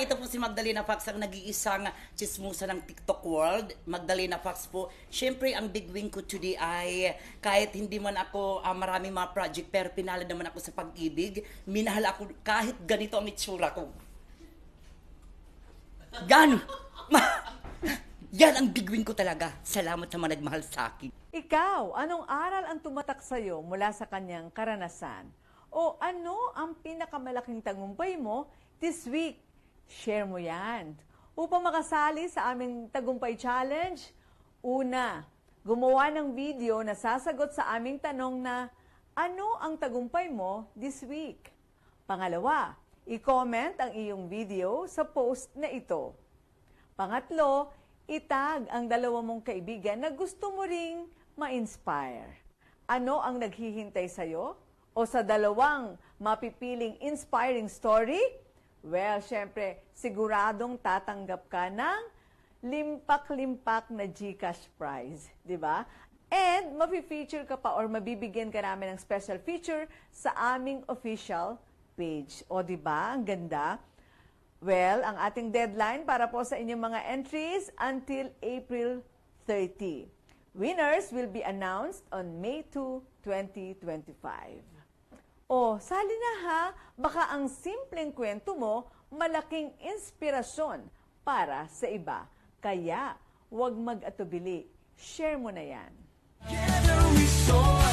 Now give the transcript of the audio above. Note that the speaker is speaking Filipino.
ito po si Magdalena Fox, ang nag-iisang chismusa ng TikTok world. Magdalena Fox po. Siyempre, ang big win ko today ay kahit hindi man ako ah, maraming mga project, pero pinalad naman ako sa pag-ibig. Minahal ako kahit ganito ang itsura ko. Gan! Yan ang big win ko talaga. Salamat sa mga nagmahal sa akin. Ikaw, anong aral ang tumatak sa'yo mula sa kanyang karanasan? O ano ang pinakamalaking tagumpay mo this week? Share mo yan. Upang makasali sa aming Tagumpay Challenge, una, gumawa ng video na sasagot sa aming tanong na ano ang tagumpay mo this week? Pangalawa, i-comment ang iyong video sa post na ito. Pangatlo, itag ang dalawa mong kaibigan na gusto mo ring ma-inspire. Ano ang naghihintay sa'yo? O sa dalawang mapipiling inspiring story? Well, syempre, siguradong tatanggap ka ng limpak-limpak na GCash prize, di ba? And mapi-feature ka pa or mabibigyan ka namin ng special feature sa aming official page. O di ba? Ang ganda. Well, ang ating deadline para po sa inyong mga entries until April 30. Winners will be announced on May 2, 2025. O, sali na ha, baka ang simpleng kwento mo malaking inspirasyon para sa iba. Kaya, huwag mag-atubili. Share mo na yan. Together we soar,